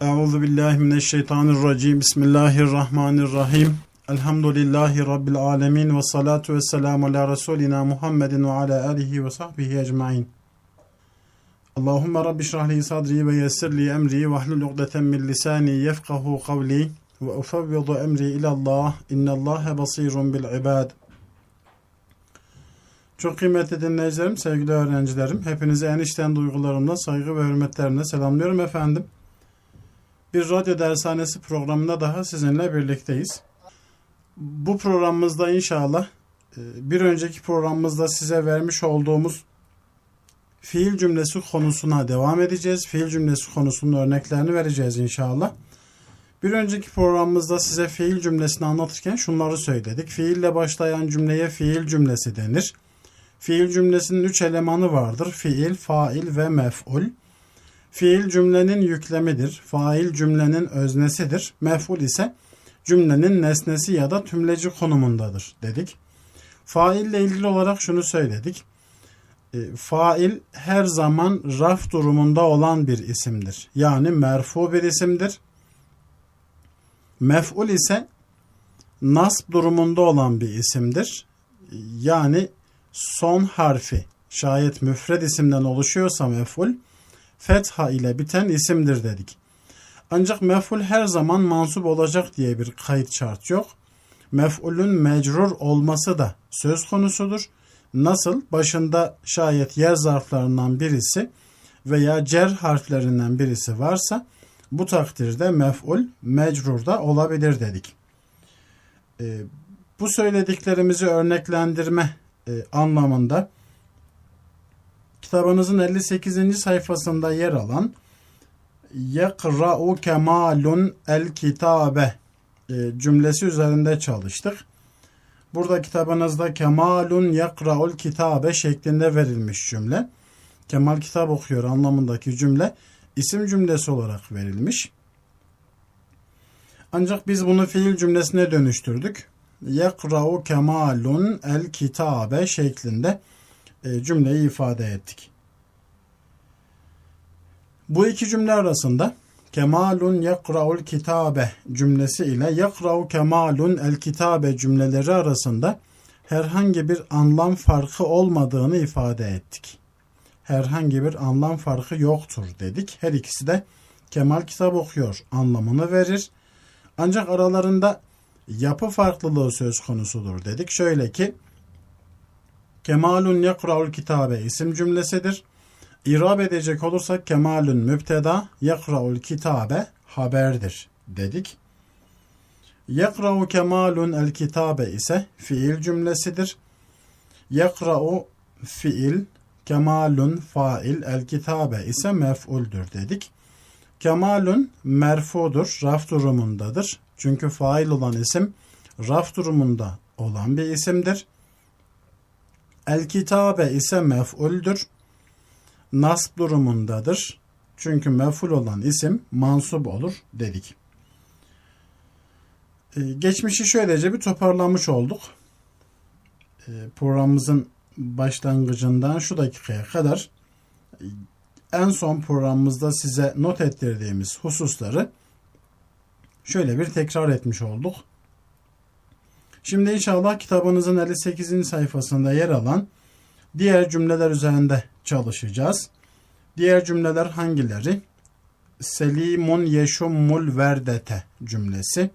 Euzu billahi mineşşeytanirracim. Bismillahirrahmanirrahim. Elhamdülillahi rabbil alamin ve salatu vesselamu ala resulina Muhammedin ve ala alihi ve sahbihi ecmaîn. Allahumme rabbi şrah li sadri ve yessir li emri ve hlul ukdeten min lisani yefkahu kavli ve ufevvidu emri ila Allah. İnnallâhe basirun bil ibad. Çok kıymetli dinleyicilerim, sevgili öğrencilerim, hepinizi en içten duygularımla, saygı ve hürmetlerimle selamlıyorum efendim. Bir radyo dershanesi programında daha sizinle birlikteyiz. Bu programımızda inşallah e, bir önceki programımızda size vermiş olduğumuz fiil cümlesi konusuna devam edeceğiz. Fiil cümlesi konusunun örneklerini vereceğiz inşallah. Bir önceki programımızda size fiil cümlesini anlatırken şunları söyledik. Fiille başlayan cümleye fiil cümlesi denir. Fiil cümlesinin üç elemanı vardır. Fiil, fail ve mef'ul. Fiil cümlenin yüklemidir. Fail cümlenin öznesidir. Mef'ul ise cümlenin nesnesi ya da tümleci konumundadır dedik. Fail ile ilgili olarak şunu söyledik. E, fail her zaman raf durumunda olan bir isimdir. Yani merfu bir isimdir. Mef'ul ise nasb durumunda olan bir isimdir. Yani son harfi şayet müfred isimden oluşuyorsa mef'ul fetha ile biten isimdir dedik. Ancak mef'ul her zaman mansup olacak diye bir kayıt şart yok. Mef'ulün mecrur olması da söz konusudur. Nasıl başında şayet yer zarflarından birisi veya cer harflerinden birisi varsa bu takdirde mef'ul mecrur da olabilir dedik. Ee, bu söylediklerimizi örneklendirme e, anlamında kitabınızın 58. sayfasında yer alan Yekra'u kemalun el kitabe e, cümlesi üzerinde çalıştık. Burada kitabınızda kemalun yekra'ul kitabe şeklinde verilmiş cümle. Kemal kitap okuyor anlamındaki cümle isim cümlesi olarak verilmiş. Ancak biz bunu fiil cümlesine dönüştürdük. Yekra'u kemalun el kitabe şeklinde cümleyi ifade ettik. Bu iki cümle arasında kemalun yakra'ul kitabe cümlesi ile yakra'u kemalun el kitabe cümleleri arasında herhangi bir anlam farkı olmadığını ifade ettik. Herhangi bir anlam farkı yoktur dedik. Her ikisi de Kemal kitap okuyor anlamını verir. Ancak aralarında yapı farklılığı söz konusudur dedik. Şöyle ki Kemalun yakra'ul kitabe isim cümlesidir. İrab edecek olursak kemalun mübteda yakra'ul kitabe haberdir dedik. Yakra'u kemalun el kitabe ise fiil cümlesidir. Yakra'u fiil, kemalun fail, el kitabe ise mef'uldür dedik. Kemalun merfudur, raf durumundadır. Çünkü fail olan isim raf durumunda olan bir isimdir. El kitabe ise mef'uldür. Nasb durumundadır. Çünkü mef'ul olan isim mansup olur dedik. Ee, geçmişi şöylece bir toparlamış olduk. Ee, programımızın başlangıcından şu dakikaya kadar e, en son programımızda size not ettirdiğimiz hususları şöyle bir tekrar etmiş olduk. Şimdi inşallah kitabınızın 58. sayfasında yer alan diğer cümleler üzerinde çalışacağız. Diğer cümleler hangileri? Selimun yeşummul verdete cümlesi.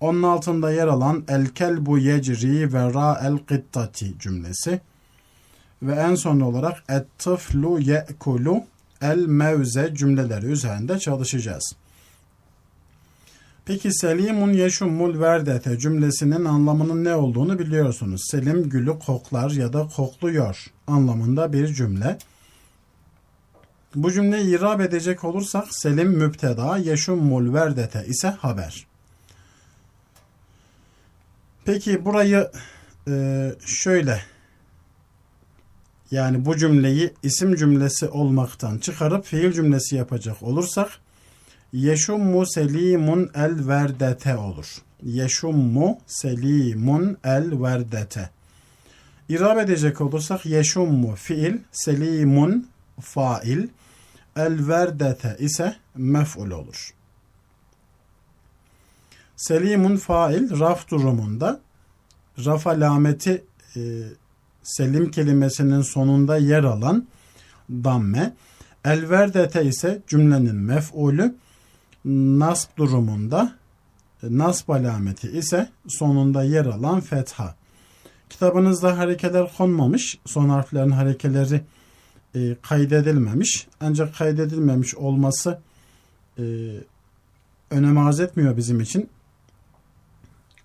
Onun altında yer alan el kelbu yecri ve ra el qittati cümlesi. Ve en son olarak et tıflu ye'kulu el mevze cümleleri üzerinde çalışacağız. Peki selimun yeşummul verdete cümlesinin anlamının ne olduğunu biliyorsunuz. Selim gülü koklar ya da kokluyor anlamında bir cümle. Bu cümleyi irab edecek olursak selim müpteda yeşummul verdete ise haber. Peki burayı e, şöyle yani bu cümleyi isim cümlesi olmaktan çıkarıp fiil cümlesi yapacak olursak Yeşummu selimun el verdete olur. Yeşummu selimun el verdete. İrab edecek olursak yeşummu fiil, selimun fail, El verdete ise mef'ul olur. Selimun fail raf durumunda raf alameti e, selim kelimesinin sonunda yer alan damme. El verdete ise cümlenin mef'ulü nasb durumunda nasb alameti ise sonunda yer alan fetha. Kitabınızda harekeler konmamış. Son harflerin harekeleri e, kaydedilmemiş. Ancak kaydedilmemiş olması e, önem arz etmiyor bizim için.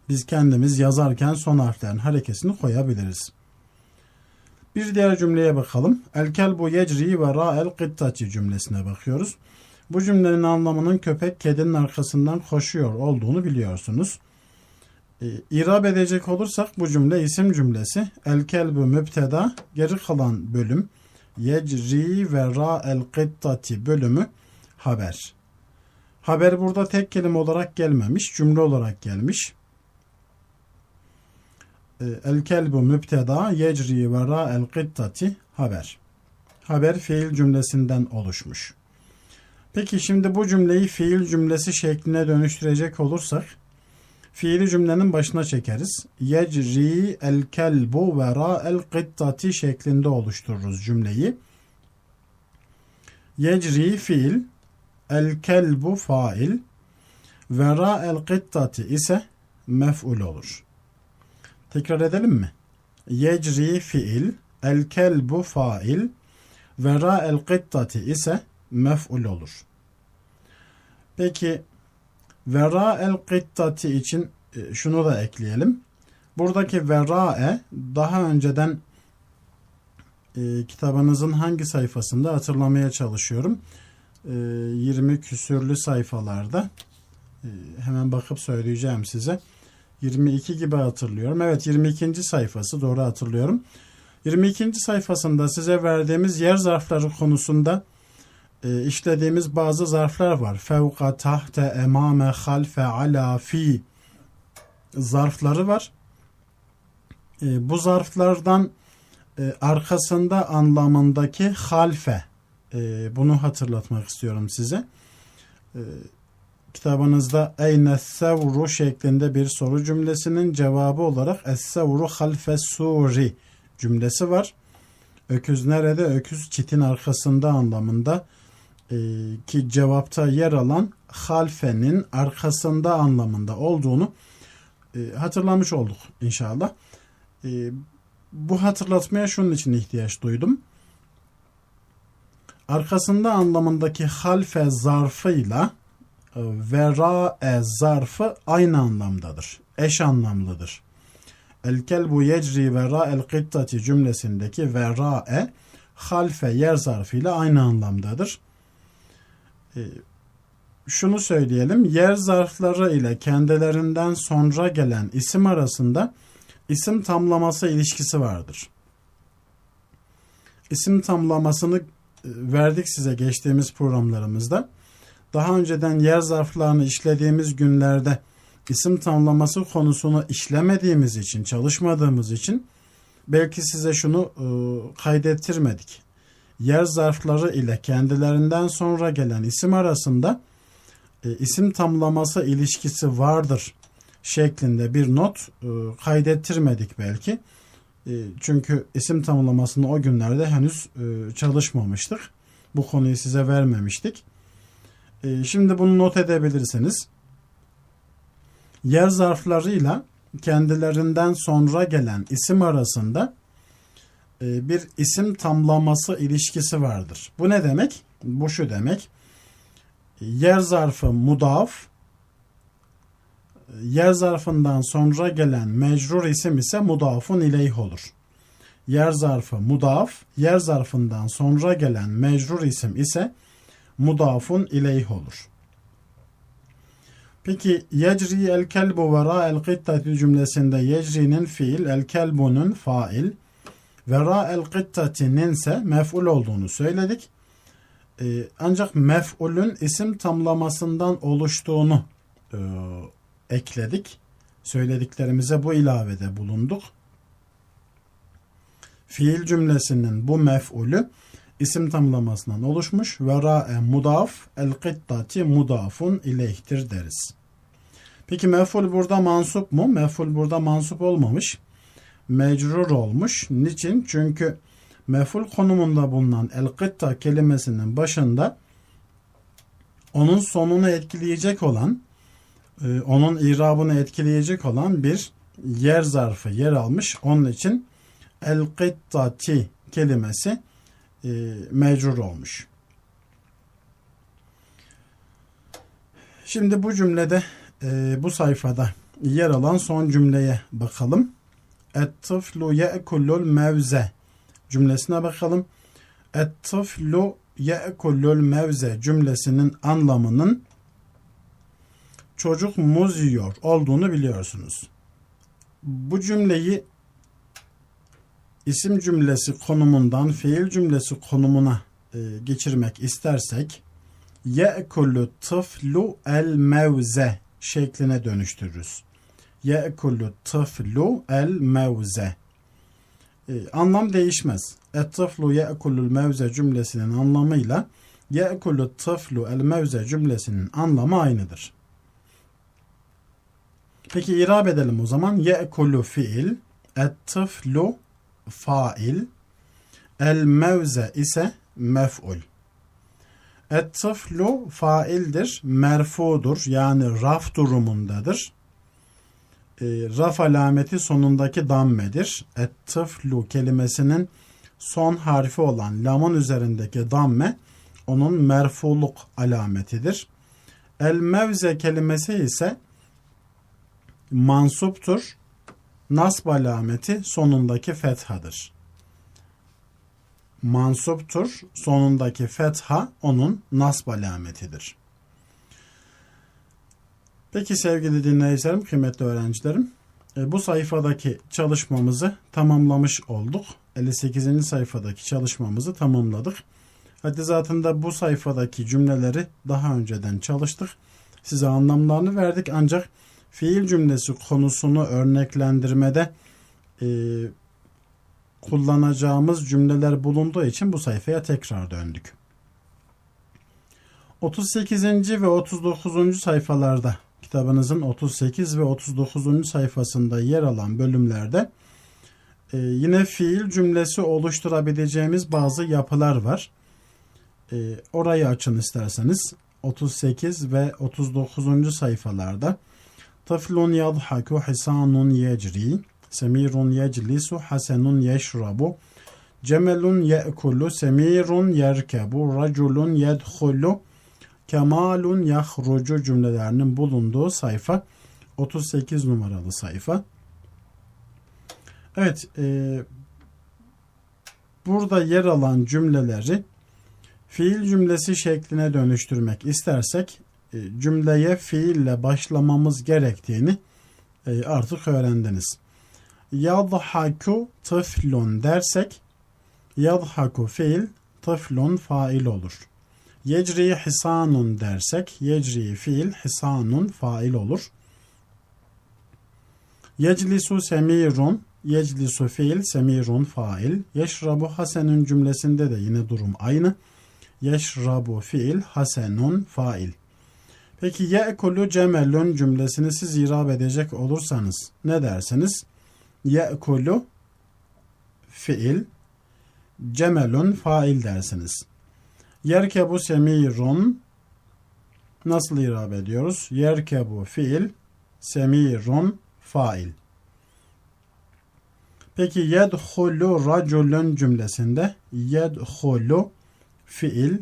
Biz kendimiz yazarken son harflerin harekesini koyabiliriz. Bir diğer cümleye bakalım. El kelbu yecri ve ra'el kıttati cümlesine bakıyoruz. Bu cümlenin anlamının köpek kedinin arkasından koşuyor olduğunu biliyorsunuz. E, İrab edecek olursak bu cümle isim cümlesi. El kelbu mübteda geri kalan bölüm yecri ve ra'el kıttati bölümü haber. Haber burada tek kelime olarak gelmemiş, cümle olarak gelmiş. E, el kelbu mübteda yecri ve ra'el kıttati haber. Haber fiil cümlesinden oluşmuş. Peki şimdi bu cümleyi fiil cümlesi şekline dönüştürecek olursak fiili cümlenin başına çekeriz. Yecri el kelbu ve ra'el kıttati şeklinde oluştururuz cümleyi. Yecri fiil, el kelbu fail ve ra'el kıttati ise mef'ul olur. Tekrar edelim mi? Yecri fiil, el kelbu fail ve ra'el kıttati ise mef'ul olur. Peki vera el kıttati için e, şunu da ekleyelim. Buradaki vera'e daha önceden e, kitabınızın hangi sayfasında hatırlamaya çalışıyorum. E, 20 küsürlü sayfalarda e, hemen bakıp söyleyeceğim size. 22 gibi hatırlıyorum. Evet 22. sayfası doğru hatırlıyorum. 22. sayfasında size verdiğimiz yer zarfları konusunda e, işlediğimiz bazı zarflar var. Fevka, tahte, emame, halfe, ala, fi zarfları var. E, bu zarflardan e, arkasında anlamındaki halfe e, bunu hatırlatmak istiyorum size. Kitabınızda eyne sevru şeklinde bir soru cümlesinin cevabı olarak es-sevru halfe suri cümlesi var. Öküz nerede? Öküz çitin arkasında anlamında e, ki cevapta yer alan halfenin arkasında anlamında olduğunu e, hatırlamış olduk inşallah. E, bu hatırlatmaya şunun için ihtiyaç duydum. Arkasında anlamındaki halfe zarfıyla e, vera'e zarfı aynı anlamdadır. Eş anlamlıdır. El kelbu yecri vera'el kıttati cümlesindeki vera'e halfe yer zarfıyla aynı anlamdadır. Ee, şunu söyleyelim. Yer zarfları ile kendilerinden sonra gelen isim arasında isim tamlaması ilişkisi vardır. İsim tamlamasını e, verdik size geçtiğimiz programlarımızda. Daha önceden yer zarflarını işlediğimiz günlerde isim tamlaması konusunu işlemediğimiz için, çalışmadığımız için belki size şunu e, kaydettirmedik. Yer zarfları ile kendilerinden sonra gelen isim arasında e, isim tamlaması ilişkisi vardır şeklinde bir not e, kaydettirmedik belki. E, çünkü isim tamlamasını o günlerde henüz e, çalışmamıştık. Bu konuyu size vermemiştik. E, şimdi bunu not edebilirsiniz yer zarflarıyla kendilerinden sonra gelen isim arasında bir isim tamlaması ilişkisi vardır. Bu ne demek? Bu şu demek. Yer zarfı mudaf, yer zarfından sonra gelen mecrur isim ise mudafun ileyh olur. Yer zarfı mudaf, yer zarfından sonra gelen mecrur isim ise mudafun ileyh olur. Peki yecri el kelbu ve ra el kıttati cümlesinde yecri'nin fiil, el kelbunun fail ve ra el kıttatinin ise mef'ul olduğunu söyledik. Ee, ancak mef'ulün isim tamlamasından oluştuğunu e, ekledik. Söylediklerimize bu ilavede bulunduk. Fiil cümlesinin bu mef'ulü isim tamlamasından oluşmuş. Vera'e mudaf, el kıttati mudafun ileyhtir deriz. Peki mef'ul burada mansup mu? Mef'ul burada mansup olmamış. Mecrur olmuş. Niçin? Çünkü mef'ul konumunda bulunan el kıtta kelimesinin başında onun sonunu etkileyecek olan e, onun irabını etkileyecek olan bir yer zarfı yer almış. Onun için el kıttati kelimesi e, mecrur olmuş. Şimdi bu cümlede e, bu sayfada yer alan son cümleye bakalım. Et-tıflu ye'kullul mevze cümlesine bakalım. Et-tıflu ye'kullul mevze cümlesinin anlamının çocuk muz yiyor olduğunu biliyorsunuz. Bu cümleyi isim cümlesi konumundan fiil cümlesi konumuna e, geçirmek istersek ye'kullu tıflu el mevze şekline dönüştürürüz. Ye'kullu tıflu el mevze. Anlam değişmez. Et-tıflu ye'kullul mevze cümlesinin anlamıyla ye'kullu tıflu el mevze cümlesinin anlamı aynıdır. Peki irab edelim o zaman. Ye'kullu fiil, et-tıflu fail, el mevze ise mef'ul. Et-tıflu faildir, merfudur yani raf durumundadır. E, raf alameti sonundaki dammedir. Et-tıflu kelimesinin son harfi olan lamın üzerindeki damme onun merfuluk alametidir. El mevze kelimesi ise mansuptur. Nasb alameti sonundaki fethadır. Mansuptur. Sonundaki fetha onun nasb alametidir. Peki sevgili dinleyicilerim, kıymetli öğrencilerim. E, bu sayfadaki çalışmamızı tamamlamış olduk. 58. sayfadaki çalışmamızı tamamladık. Hadi zaten de bu sayfadaki cümleleri daha önceden çalıştık. Size anlamlarını verdik ancak fiil cümlesi konusunu örneklendirmede e, kullanacağımız cümleler bulunduğu için bu sayfaya tekrar döndük. 38. ve 39. sayfalarda kitabınızın 38 ve 39. sayfasında yer alan bölümlerde e, yine fiil cümlesi oluşturabileceğimiz bazı yapılar var. E, orayı açın isterseniz. 38 ve 39. sayfalarda Tıflun yadhaku hisanun yecri Semirun yeclisu hasenun yeşrabu Cemelun ye'kulu Semirun yerkebu Raculun yedhulu kemalun yahrucu cümlelerinin bulunduğu sayfa 38 numaralı sayfa. Evet, e, burada yer alan cümleleri fiil cümlesi şekline dönüştürmek istersek e, cümleye fiille başlamamız gerektiğini e, artık öğrendiniz. Yadhaku tıflun dersek yadhaku fiil tıflun fail olur. Yecri hisanun dersek yecri fiil hisanun fail olur. Yeclisu semirun yeclisu fiil semirun fail. Yeşrabu hasenun cümlesinde de yine durum aynı. Yeşrabu fiil hasenun fail. Peki ye'kulu cemelun cümlesini siz irab edecek olursanız ne dersiniz? Ye'kulu fiil cemelun fail dersiniz. Yerkebu semirun nasıl irab ediyoruz? Yerkebu fiil semirun fail. Peki yedhulu raculun cümlesinde yedhulu fiil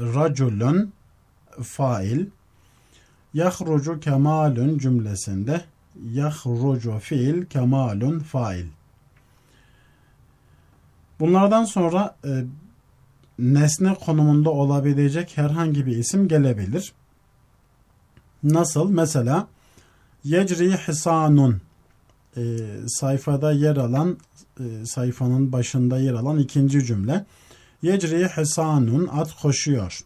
raculun fail Yahrucu kemalun cümlesinde yahrucu fiil kemalun fail. Bunlardan sonra e, nesne konumunda olabilecek herhangi bir isim gelebilir. Nasıl? Mesela yecri hisanun e, sayfada yer alan e, sayfanın başında yer alan ikinci cümle. Yecri hisanun at koşuyor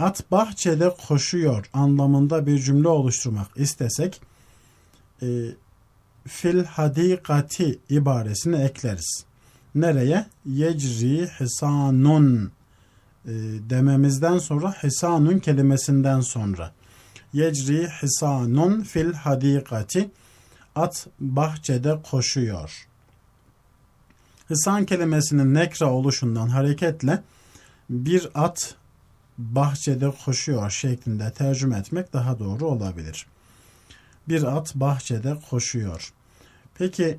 at bahçede koşuyor anlamında bir cümle oluşturmak istesek e, fil hadikati ibaresini ekleriz. Nereye? Yecri hisanun e, dememizden sonra hisanun kelimesinden sonra. Yecri hisanun fil hadikati at bahçede koşuyor. Hisan kelimesinin nekra oluşundan hareketle bir at bahçede koşuyor şeklinde tercüme etmek daha doğru olabilir. Bir at bahçede koşuyor. Peki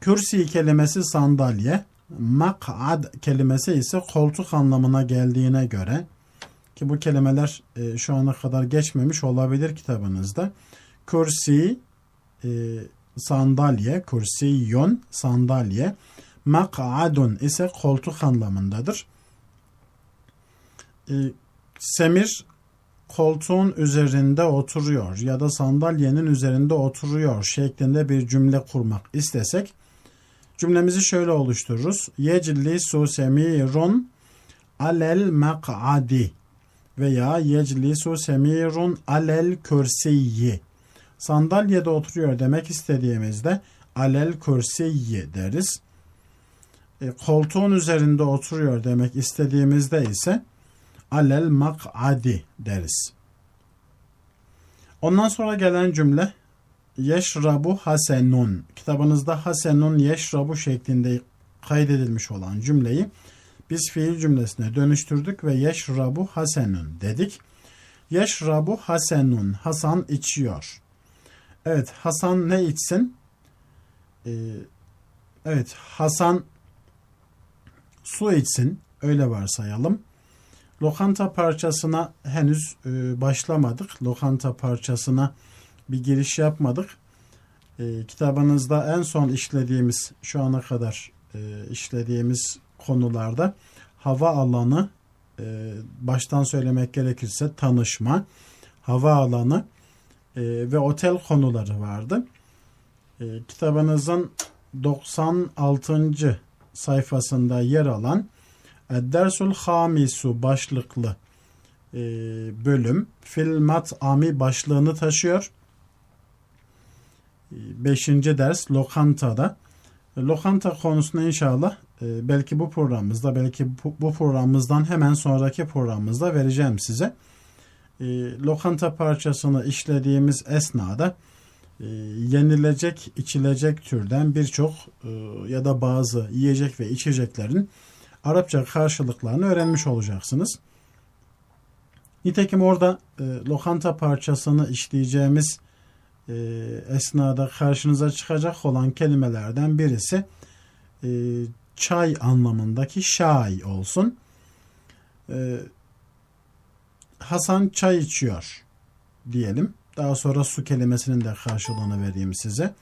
kürsi kelimesi sandalye, mak'ad kelimesi ise koltuk anlamına geldiğine göre ki bu kelimeler e, şu ana kadar geçmemiş olabilir kitabınızda. Kürsi e, sandalye, kürsiyyon sandalye, mak'adun ise koltuk anlamındadır. E, semir koltuğun üzerinde oturuyor ya da sandalyenin üzerinde oturuyor şeklinde bir cümle kurmak istesek cümlemizi şöyle oluştururuz. Yeclisu semirun alel mak'adi veya yeclisu semirun alel kürsiyyi. Sandalyede oturuyor demek istediğimizde alel kürsiyyi deriz. E, koltuğun üzerinde oturuyor demek istediğimizde ise alel mak'adi deriz. Ondan sonra gelen cümle yeşrabu hasenun. Kitabınızda hasenun yeşrabu şeklinde kaydedilmiş olan cümleyi biz fiil cümlesine dönüştürdük ve yeşrabu hasenun dedik. Yeşrabu hasenun. Hasan içiyor. Evet Hasan ne içsin? Ee, evet Hasan su içsin. Öyle varsayalım. Lokanta parçasına henüz e, başlamadık. Lokanta parçasına bir giriş yapmadık. E, kitabınızda en son işlediğimiz, şu ana kadar e, işlediğimiz konularda hava alanı, e, baştan söylemek gerekirse tanışma, hava alanı e, ve otel konuları vardı. E, kitabınızın 96. sayfasında yer alan Dersul Hamisu başlıklı e, bölüm Filmat Ami başlığını taşıyor. E, beşinci ders Lokanta'da. E, lokanta konusunu inşallah e, belki bu programımızda belki bu, programımızdan hemen sonraki programımızda vereceğim size. E, lokanta parçasını işlediğimiz esnada yenilecek, içilecek türden birçok ya da bazı yiyecek ve içeceklerin Arapça karşılıklarını öğrenmiş olacaksınız. Nitekim orada lokanta parçasını işleyeceğimiz e, esnada karşınıza çıkacak olan kelimelerden birisi e, çay anlamındaki şay olsun. E, Hasan çay içiyor diyelim. Daha sonra su kelimesinin de karşılığını vereyim size.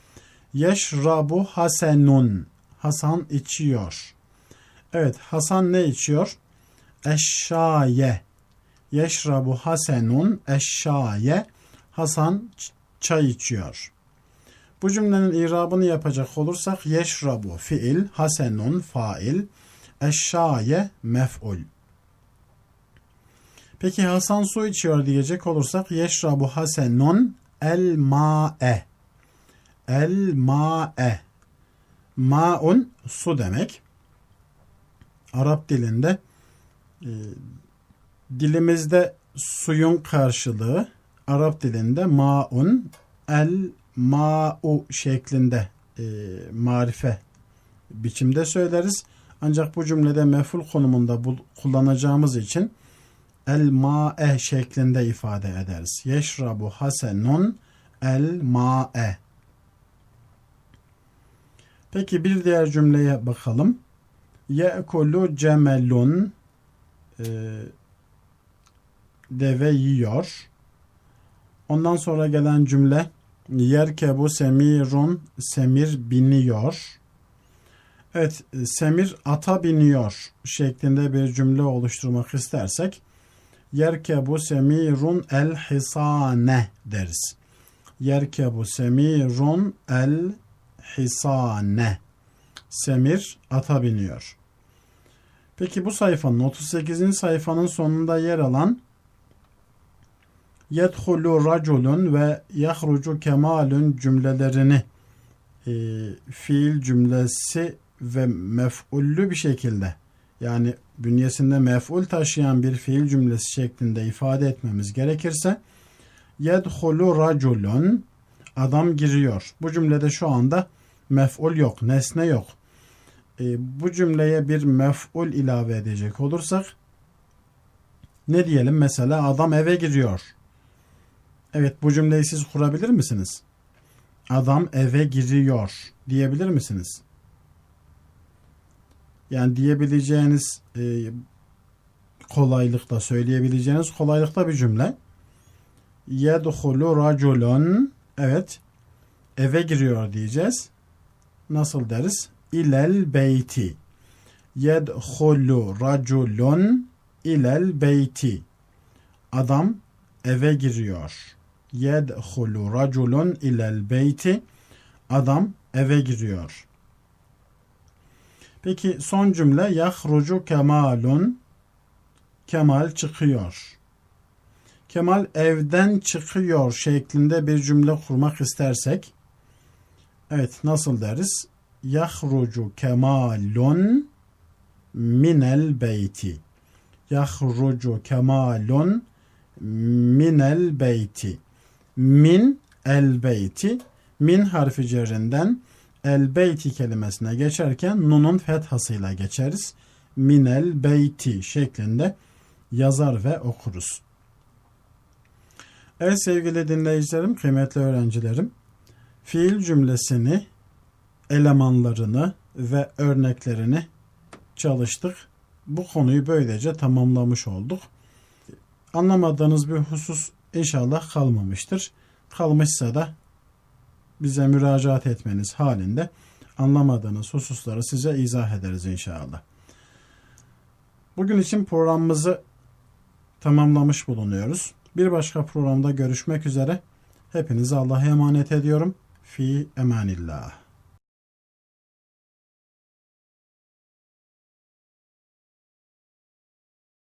Yeşrabu hasenun. Hasan içiyor. Evet Hasan ne içiyor? Eşşaye. Yeşrabu hasenun eşşaye. Hasan çay içiyor. Bu cümlenin irabını yapacak olursak yeşrabu fiil, hasenun fail, eşşaye mef'ul. Peki Hasan su içiyor diyecek olursak yeşrabu hasenun el ma'e. El ma'e. Ma'un su demek. Arap dilinde e, dilimizde suyun karşılığı Arap dilinde maun el ma'u şeklinde e, marife biçimde söyleriz. Ancak bu cümlede meful konumunda bu, kullanacağımız için el ma'e şeklinde ifade ederiz. Yeşrabu hasenun el ma'e. Peki bir diğer cümleye bakalım. Ye'kulu cemelun e, deve yiyor. Ondan sonra gelen cümle yerkebu semirun semir biniyor. Evet semir ata biniyor şeklinde bir cümle oluşturmak istersek yerkebu semirun el hisane deriz. Yerkebu semirun el hisane. Semir ata biniyor. Peki bu sayfanın 38. sayfanın sonunda yer alan yedhulu raculun ve yahrucu kemalun cümlelerini e, fiil cümlesi ve mef'ullü bir şekilde yani bünyesinde mef'ul taşıyan bir fiil cümlesi şeklinde ifade etmemiz gerekirse yedhulu raculun adam giriyor. Bu cümlede şu anda mef'ul yok, nesne yok. E, bu cümleye bir mef'ul ilave edecek olursak ne diyelim mesela adam eve giriyor. Evet bu cümleyi siz kurabilir misiniz? Adam eve giriyor diyebilir misiniz? Yani diyebileceğiniz e, kolaylıkta söyleyebileceğiniz kolaylıkta bir cümle. Yedhulu raculun evet eve giriyor diyeceğiz. Nasıl deriz? İlel beyti. Yedhulu raculun ilel beyti. Adam eve giriyor. Yedhulu raculun ilel beyti. Adam eve giriyor. Peki son cümle yahrucu kemalun. Kemal çıkıyor. Kemal evden çıkıyor şeklinde bir cümle kurmak istersek evet nasıl deriz? Yahrucu kemalun minel beyti. Yahrucu kemalun minel beyti. Min el beyti. Min harfi cerrinden el beyti kelimesine geçerken nunun fethasıyla geçeriz. Minel beyti şeklinde yazar ve okuruz. Evet sevgili dinleyicilerim, kıymetli öğrencilerim. Fiil cümlesini, elemanlarını ve örneklerini çalıştık. Bu konuyu böylece tamamlamış olduk. Anlamadığınız bir husus inşallah kalmamıştır. Kalmışsa da bize müracaat etmeniz halinde anlamadığınız hususları size izah ederiz inşallah. Bugün için programımızı tamamlamış bulunuyoruz. Bir başka programda görüşmek üzere. Hepinizi Allah'a emanet ediyorum. Fi emanillah.